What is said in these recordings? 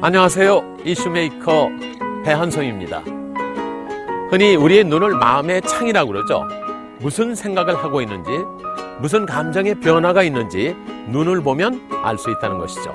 안녕하세요. 이슈메이커 배한성입니다. 흔히 우리의 눈을 마음의 창이라고 그러죠. 무슨 생각을 하고 있는지, 무슨 감정의 변화가 있는지 눈을 보면 알 수 있다는 것이죠.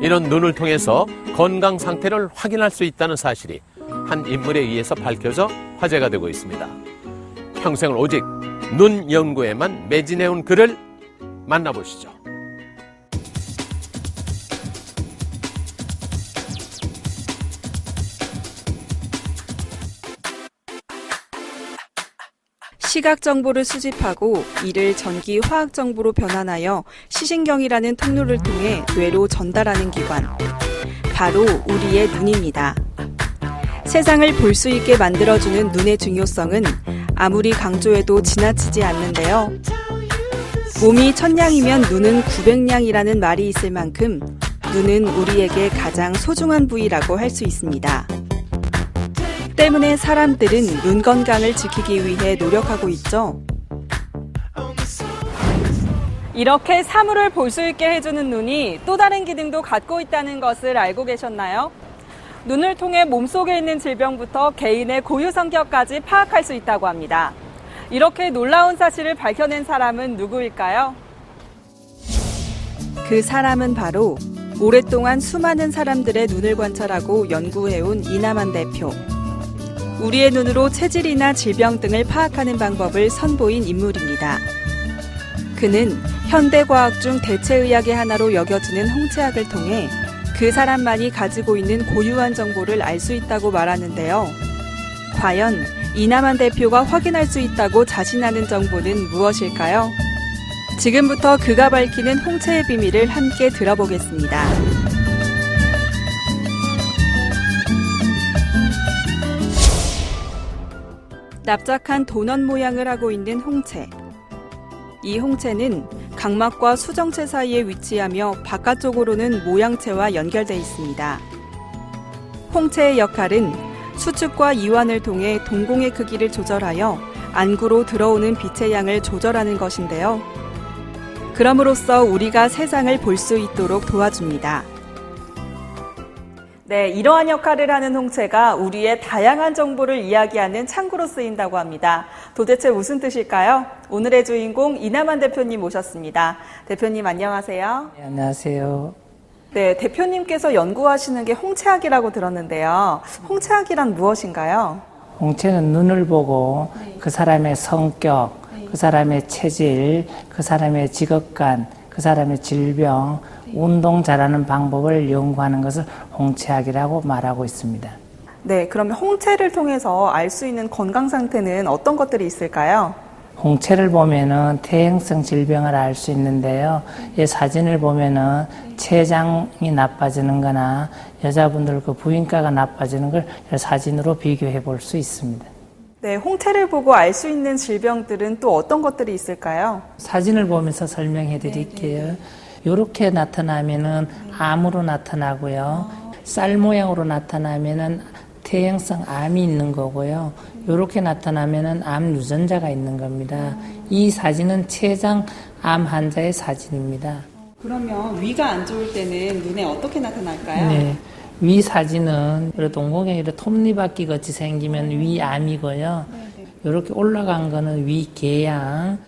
이런 눈을 통해서 건강 상태를 확인할 수 있다는 사실이 한 인물에 의해서 밝혀져 화제가 되고 있습니다. 평생을 오직 눈 연구에만 매진해온 그를 만나보시죠. 시각 정보를 수집하고 이를 전기 화학 정보로 변환하여 시신경이라는 통로를 통해 뇌로 전달하는 기관. 바로 우리의 눈입니다. 세상을 볼 수 있게 만들어주는 눈의 중요성은 아무리 강조해도 지나치지 않는데요. 몸이 천냥이면 눈은 구백냥이라는 말이 있을 만큼 눈은 우리에게 가장 소중한 부위라고 할 수 있습니다. 때문에 사람들은 눈 건강을 지키기 위해 노력하고 있죠. 이렇게 사물을 볼 수 있게 해주는 눈이 또 다른 기능도 갖고 있다는 것을 알고 계셨나요? 눈을 통해 몸속에 있는 질병부터 개인의 고유 성격까지 파악할 수 있다고 합니다. 이렇게 놀라운 사실을 밝혀낸 사람은 누구일까요? 그 사람은 바로 오랫동안 수많은 사람들의 눈을 관찰하고 연구해온 이남한 대표. 우리의 눈으로 체질이나 질병 등을 파악하는 방법을 선보인 인물입니다. 그는 현대과학 중 대체의학의 하나로 여겨지는 홍채학을 통해 그 사람만이 가지고 있는 고유한 정보를 알 수 있다고 말하는데요. 과연 이남한 대표가 확인할 수 있다고 자신하는 정보는 무엇일까요? 지금부터 그가 밝히는 홍채의 비밀을 함께 들어보겠습니다. 납작한 도넛 모양을 하고 있는 홍채. 이 홍채는 각막과 수정체 사이에 위치하며 바깥쪽으로는 모양체와 연결돼 있습니다. 홍채의 역할은 수축과 이완을 통해 동공의 크기를 조절하여 안구로 들어오는 빛의 양을 조절하는 것인데요. 그럼으로써 우리가 세상을 볼 수 있도록 도와줍니다. 네, 이러한 역할을 하는 홍채가 우리의 다양한 정보를 이야기하는 창구로 쓰인다고 합니다. 도대체 무슨 뜻일까요? 오늘의 주인공 이남한 대표님 모셨습니다. 대표님 안녕하세요. 네, 안녕하세요. 네, 대표님께서 연구하시는 게 홍채학이라고 들었는데요. 홍채학이란 무엇인가요? 홍채는 눈을 보고 그 사람의 성격, 그 사람의 체질, 그 사람의 직업관, 그 사람의 질병, 운동 잘하는 방법을 연구하는 것을 홍채학이라고 말하고 있습니다. 네, 그러면 홍채를 통해서 알 수 있는 건강 상태는 어떤 것들이 있을까요? 홍채를 보면은 퇴행성 질병을 알 수 있는데요. 이 사진을 보면은 췌장이 나빠지는 거나 여자분들 그 부인과가 나빠지는 걸 사진으로 비교해 볼 수 있습니다. 네, 홍채를 보고 알 수 있는 질병들은 또 어떤 것들이 있을까요? 사진을 보면서 설명해 드릴게요. 이렇게 나타나면은 암으로 나타나고요. 쌀 모양으로 나타나면은 퇴행성 암이 있는 거고요. 이렇게 나타나면은 암 유전자가 있는 겁니다. 이 사진은 췌장 암 환자의 사진입니다. 그러면 위가 안 좋을 때는 눈에 어떻게 나타날까요? 네. 위 사진은 동공에 이렇게 톱니바퀴 같이 생기면 위암이고요. 이렇게 올라간 거는 위궤양.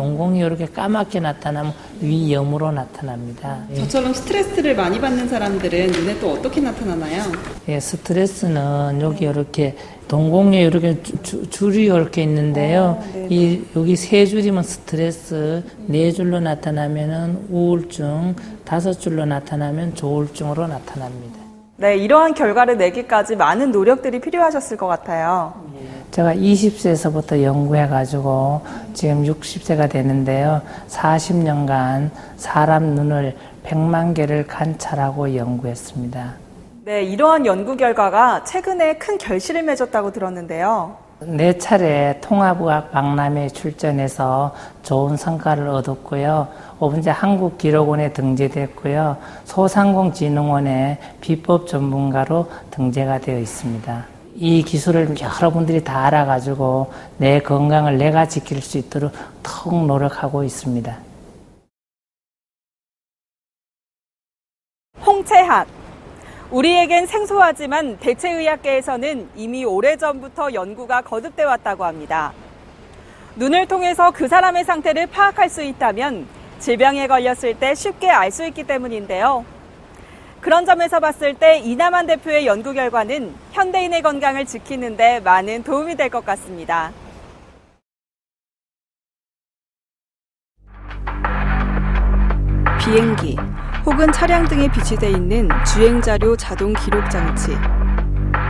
동공이 이렇게 까맣게 나타나면 위염으로 나타납니다. 예. 저처럼 스트레스를 많이 받는 사람들은 눈에 또 어떻게 나타나나요? 예, 스트레스는 여기 이렇게 동공에 이렇게 주- 주- 줄이 이렇게 있는데요. 이 여기 세 줄이면 스트레스, 네 줄로 나타나면은 우울증, 다섯 줄로 나타나면 조울증으로 나타납니다. 네, 이러한 결과를 내기까지 많은 노력들이 필요하셨을 것 같아요. 제가 20세에서부터 연구해가지고 지금 60세가 되는데요. 40년간 사람 눈을 100만 개를 관찰하고 연구했습니다. 네, 이러한 연구 결과가 최근에 큰 결실을 맺었다고 들었는데요. 네 차례 통합의학 박람회에 출전해서 좋은 성과를 얻었고요. 5분제 한국기록원에 등재됐고요. 소상공진흥원의 비법 전문가로 등재가 되어 있습니다. 이 기술을 여러분들이 다 알아가지고 내 건강을 내가 지킬 수 있도록 더욱 노력하고 있습니다. 홍채학. 우리에겐 생소하지만 대체의학계에서는 이미 오래전부터 연구가 거듭돼 왔다고 합니다. 눈을 통해서 그 사람의 상태를 파악할 수 있다면 질병에 걸렸을 때 쉽게 알 수 있기 때문인데요. 그런 점에서 봤을 때 이남한 대표의 연구 결과는 현대인의 건강을 지키는데 많은 도움이 될 것 같습니다. 비행기 혹은 차량 등에 비치돼 있는 주행 자료 자동 기록 장치.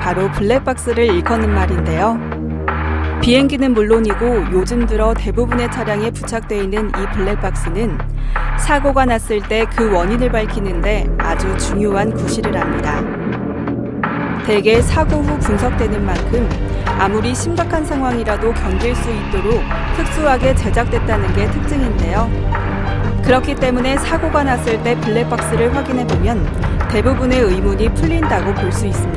바로 블랙박스를 일컫는 말인데요. 비행기는 물론이고 요즘 들어 대부분의 차량에 부착되어 있는 이 블랙박스는 사고가 났을 때 그 원인을 밝히는데 아주 중요한 구실을 합니다. 대개 사고 후 분석되는 만큼 아무리 심각한 상황이라도 견딜 수 있도록 특수하게 제작됐다는 게 특징인데요. 그렇기 때문에 사고가 났을 때 블랙박스를 확인해 보면 대부분의 의문이 풀린다고 볼 수 있습니다.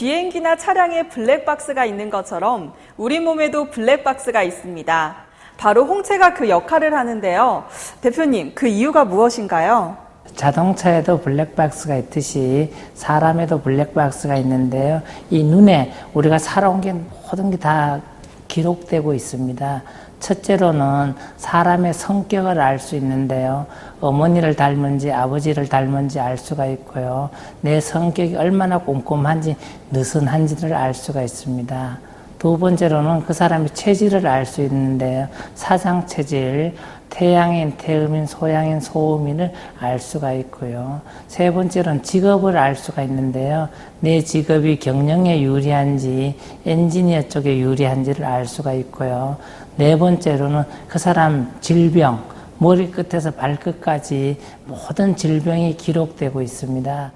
비행기나 차량에 블랙박스가 있는 것처럼 우리 몸에도 블랙박스가 있습니다. 바로 홍채가 그 역할을 하는데요. 대표님, 그 이유가 무엇인가요? 자동차에도 블랙박스가 있듯이 사람에도 블랙박스가 있는데요. 이 눈에 우리가 살아온 게 모든 게 다 기록되고 있습니다. 첫째로는 사람의 성격을 알 수 있는데요. 어머니를 닮은지 아버지를 닮은지 알 수가 있고요. 내 성격이 얼마나 꼼꼼한지 느슨한지를 알 수가 있습니다. 두 번째로는 그 사람의 체질을 알 수 있는데요. 사상 체질, 태양인, 태음인, 소양인, 소음인을 알 수가 있고요. 세 번째로는 직업을 알 수가 있는데요. 내 직업이 경영에 유리한지, 엔지니어 쪽에 유리한지를 알 수가 있고요. 네 번째로는 그 사람 질병, 머리끝에서 발끝까지 모든 질병이 기록되고 있습니다.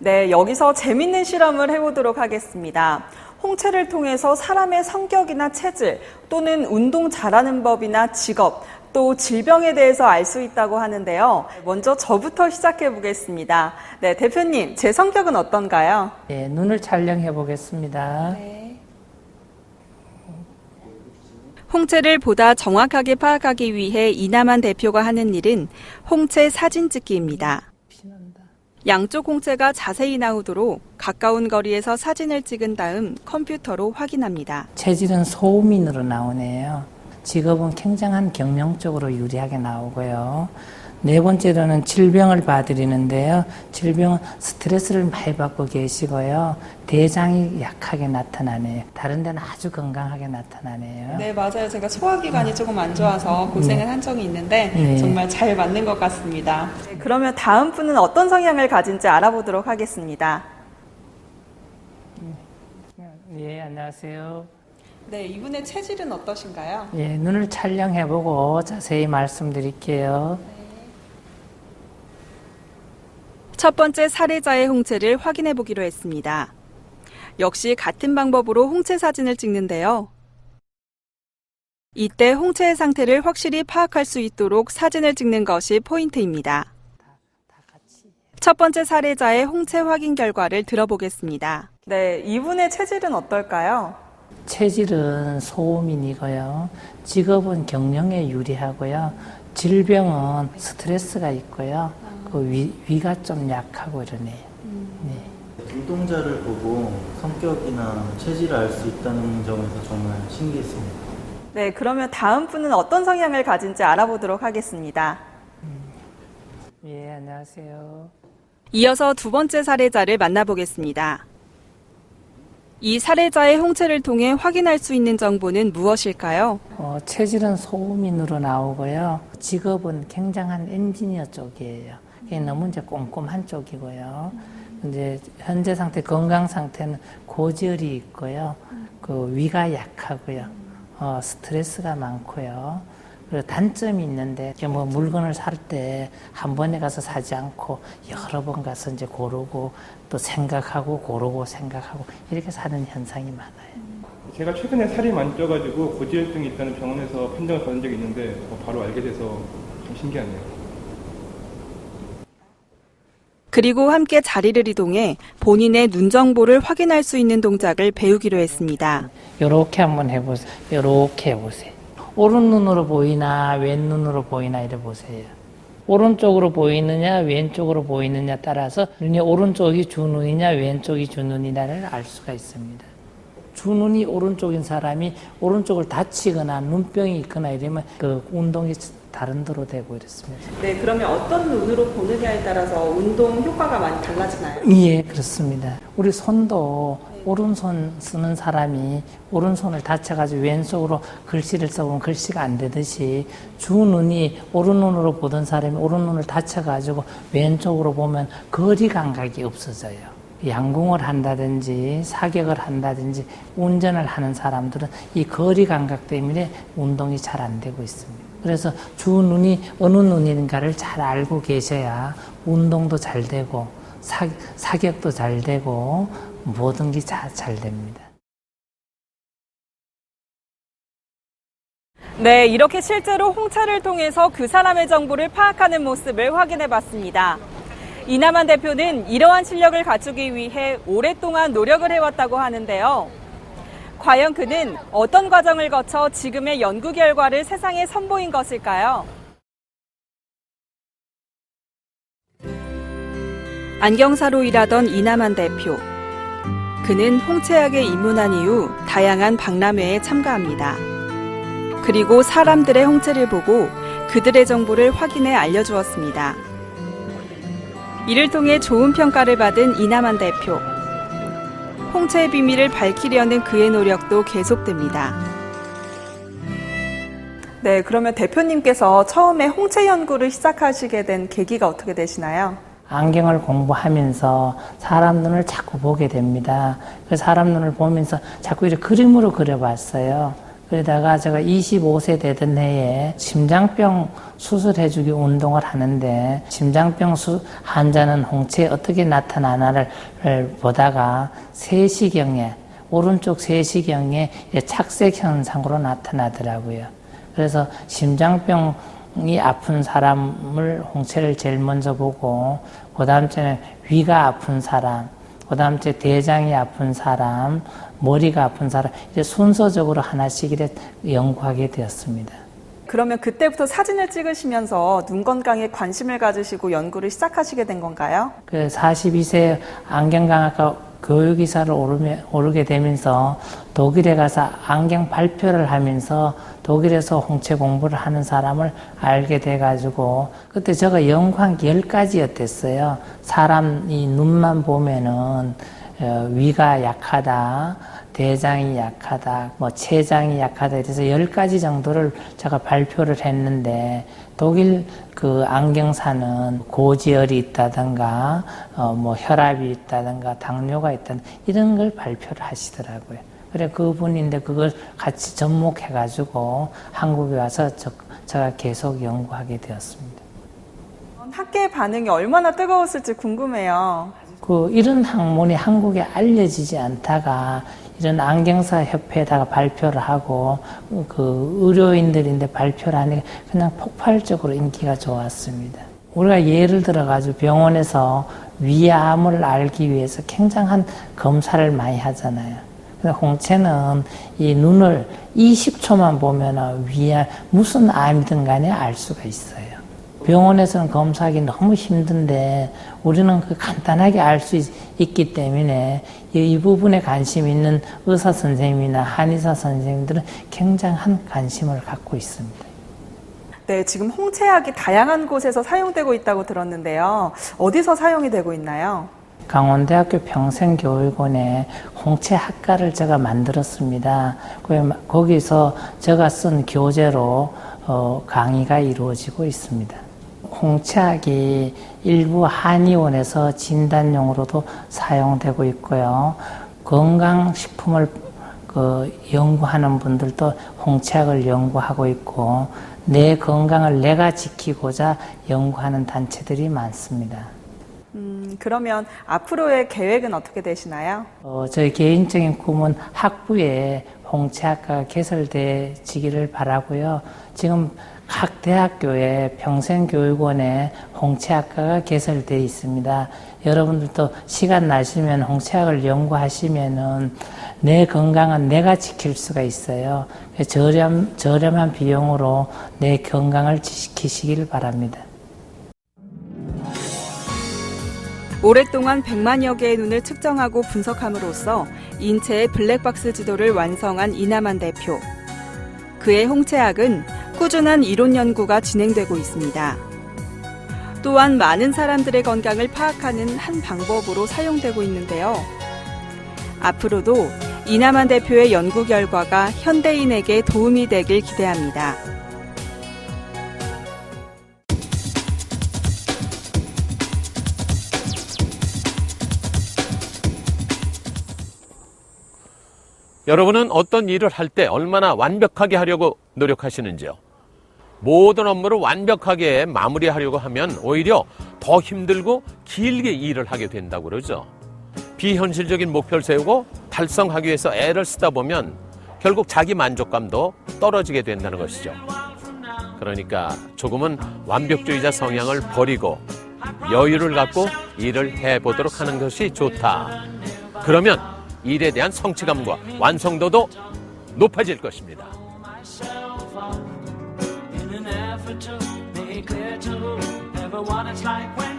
네, 여기서 재밌는 실험을 해보도록 하겠습니다. 홍채를 통해서 사람의 성격이나 체질 또는 운동 잘하는 법이나 직업 또 질병에 대해서 알 수 있다고 하는데요. 먼저 저부터 시작해 보겠습니다. 네, 대표님, 제 성격은 어떤가요? 예, 눈을 촬영해 보겠습니다. 홍채를 보다 정확하게 파악하기 위해 이남한 대표가 하는 일은 홍채 사진 찍기입니다. 양쪽 홍채가 자세히 나오도록 가까운 거리에서 사진을 찍은 다음 컴퓨터로 확인합니다. 체질은 소음인으로 나오네요. 직업은 굉장한 경영적으로 유리하게 나오고요. 네 번째로는 질병을 봐드리는데요. 질병은 스트레스를 많이 받고 계시고요. 대장이 약하게 나타나네요. 다른 데는 아주 건강하게 나타나네요. 네, 맞아요. 제가 소화기관이 조금 안 좋아서 고생을 한 적이 있는데 네. 정말 잘 맞는 것 같습니다. 그러면 다음 분은 어떤 성향을 가진지 알아보도록 하겠습니다. 예, 안녕하세요. 네, 이분의 체질은 어떠신가요? 예, 눈을 촬영해보고 자세히 말씀드릴게요. 첫 번째 사례자의 홍채를 확인해 보기로 했습니다. 역시 같은 방법으로 홍채 사진을 찍는데요. 이때 홍채의 상태를 확실히 파악할 수 있도록 사진을 찍는 것이 포인트입니다. 첫 번째 사례자의 홍채 확인 결과를 들어보겠습니다. 네, 이분의 체질은 어떨까요? 체질은 소음인이고요. 직업은 경영에 유리하고요. 질병은 스트레스가 있고요. 그 위, 위가 좀 약하고 이러네요. 네. 눈동자를 보고 성격이나 체질을 알 수 있다는 점에서 정말 신기했습니다. 네, 그러면 다음 분은 어떤 성향을 가진지 알아보도록 하겠습니다. 예, 안녕하세요. 이어서 두 번째 사례자를 만나보겠습니다. 이 사례자의 홍채를 통해 확인할 수 있는 정보는 무엇일까요? 어, 체질은 소음인으로 나오고요. 직업은 굉장한 엔지니어 쪽이에요. 이게 너무 이제 꼼꼼한 쪽이고요. 이제 현재 상태 건강 상태는 고지혈이 있고요. 그 위가 약하고요. 어, 스트레스가 많고요. 그리고 단점이 있는데 뭐 물건을 살 때 한 번에 가서 사지 않고 여러 번 가서 이제 고르고 또 생각하고 고르고 생각하고 이렇게 사는 현상이 많아요. 제가 최근에 살이 많이 쪄가지고 고지혈증이 있다는 병원에서 판정을 받은 적이 있는데 어, 바로 알게 돼서 좀 신기하네요. 그리고 함께 자리를 이동해 본인의 눈 정보를 확인할 수 있는 동작을 배우기로 했습니다. 요렇게 한번 해보세요. 요렇게 해보세요. 오른 눈으로 보이나 왼 눈으로 보이나 이래 보세요. 오른쪽으로 보이느냐 왼쪽으로 보이느냐 따라서 눈이 오른쪽이 주눈이냐 왼쪽이 주눈이냐를 알 수가 있습니다. 주눈이 오른쪽인 사람이 오른쪽을 다치거나 눈병이 있거나 이러면 그 운동이 다른 데로 되고 이렇습니다. 네, 그러면 어떤 눈으로 보느냐에 따라서 운동 효과가 많이 달라지나요? 예, 그렇습니다. 우리 손도 오른손 쓰는 사람이 오른손을 다쳐가지고 왼손으로 글씨를 써보면 글씨가 안 되듯이 주 눈이 오른눈으로 보던 사람이 오른눈을 다쳐가지고 왼쪽으로 보면 거리 감각이 없어져요. 양궁을 한다든지 사격을 한다든지 운전을 하는 사람들은 이 거리 감각 때문에 운동이 잘 안 되고 있습니다. 그래서 주 눈이 어느 눈인가를 잘 알고 계셔야 운동도 잘 되고 사, 사격도 잘 되고 모든 게 잘 됩니다. 네, 이렇게 실제로 홍차를 통해서 그 사람의 정보를 파악하는 모습을 확인해 봤습니다. 이남한 대표는 이러한 실력을 갖추기 위해 오랫동안 노력을 해왔다고 하는데요. 과연 그는 어떤 과정을 거쳐 지금의 연구 결과를 세상에 선보인 것일까요? 안경사로 일하던 이남한 대표. 그는 홍채약에 입문한 이후 다양한 박람회에 참가합니다. 그리고 사람들의 홍채를 보고 그들의 정보를 확인해 알려주었습니다. 이를 통해 좋은 평가를 받은 이남한 대표. 홍채의 비밀을 밝히려는 그의 노력도 계속됩니다. 네, 그러면 대표님께서 처음에 홍채 연구를 시작하시게 된 계기가 어떻게 되시나요? 안경을 공부하면서 사람 눈을 자꾸 보게 됩니다. 그 사람 눈을 보면서 자꾸 이렇게 그림으로 그려봤어요. 그러다가 제가 25세 되던 해에 심장병 수술해주기 운동을 하는데 심장병 수, 환자는 홍채에 어떻게 나타나나를 보다가 3시경에 오른쪽 3시경에 착색 현상으로 나타나더라고요. 그래서 심장병 이 아픈 사람을 홍채를 제일 먼저 보고 그 다음째는 위가 아픈 사람 그 다음째 대장이 아픈 사람 머리가 아픈 사람 이제 순서적으로 하나씩 이래 연구하게 되었습니다. 그러면 그때부터 사진을 찍으시면서 눈 건강에 관심을 가지시고 연구를 시작하시게 된 건가요? 그 42세 안경강학과 교육이사를 오르게, 오르게 되면서 독일에 가서 안경 발표를 하면서 독일에서 홍채 공부를 하는 사람을 알게 돼가지고 그때 제가 게 10가지였댔어요. 사람이 눈만 보면은 어, 위가 약하다, 대장이 약하다, 뭐 췌장이 약하다 이래서 10가지 정도를 제가 발표를 했는데 독일 그 안경사는 고지혈이 있다든가 어, 뭐 혈압이 있다든가 당뇨가 있다든가 이런 걸 발표를 하시더라고요. 그래 그분인데 그걸 같이 접목해 가지고 한국에 와서 저, 제가 계속 연구하게 되었습니다. 학계의 반응이 얼마나 뜨거웠을지 궁금해요. 그 이런 학문이 한국에 알려지지 않다가 이런 안경사 협회에다가 발표를 하고 그 의료인들인데 발표를 하니까 그냥 폭발적으로 인기가 좋았습니다. 우리가 예를 들어 가지고 병원에서 위암을 알기 위해서 굉장한 검사를 많이 하잖아요. 근데 홍채는 이 눈을 20초만 보면 위암 무슨 암이든 간에 알 수가 있어요. 병원에서는 검사하기 너무 힘든데 우리는 그 간단하게 알 수 있기 때문에 이 부분에 관심 있는 의사 선생님이나 한의사 선생님들은 굉장한 관심을 갖고 있습니다. 네, 지금 홍채약이 다양한 곳에서 사용되고 있다고 들었는데요. 어디서 사용이 되고 있나요? 강원대학교 평생교육원에 홍채학과를 제가 만들었습니다. 거기서 제가 쓴 교재로 어, 강의가 이루어지고 있습니다. 홍채학이 일부 한의원에서 진단용으로도 사용되고 있고요. 건강식품을 그 연구하는 분들도 홍채학을 연구하고 있고 내 건강을 내가 지키고자 연구하는 단체들이 많습니다. 음, 그러면 앞으로의 계획은 어떻게 되시나요? 어, 저희 개인적인 꿈은 학부에 홍채학과가 개설되지기를 바라고요. 지금 각 대학교에 평생교육원에 홍채학과가 개설되어 있습니다. 여러분들도 시간 나시면 홍채학을 연구하시면은 내 건강은 내가 지킬 수가 있어요. 저렴, 저렴한 비용으로 내 건강을 지키시길 바랍니다. 오랫동안 100만여 개의 눈을 측정하고 분석함으로써 인체의 블랙박스 지도를 완성한 이나만 대표. 그의 홍채학은 꾸준한 이론 연구가 진행되고 있습니다. 또한 많은 사람들의 건강을 파악하는 한 방법으로 사용되고 있는데요. 앞으로도 이나만 대표의 연구 결과가 현대인에게 도움이 되길 기대합니다. 여러분은 어떤 일을 할 때 얼마나 완벽하게 하려고 노력하시는지요? 모든 업무를 완벽하게 마무리하려고 하면 오히려 더 힘들고 길게 일을 하게 된다고 그러죠. 비현실적인 목표를 세우고 달성하기 위해서 애를 쓰다 보면 결국 자기 만족감도 떨어지게 된다는 것이죠. 그러니까 조금은 완벽주의자 성향을 버리고 여유를 갖고 일을 해보도록 하는 것이 좋다. 그러면 일에 대한 성취감과 완성도도 높아질 것입니다. never make clear to everyone it's like when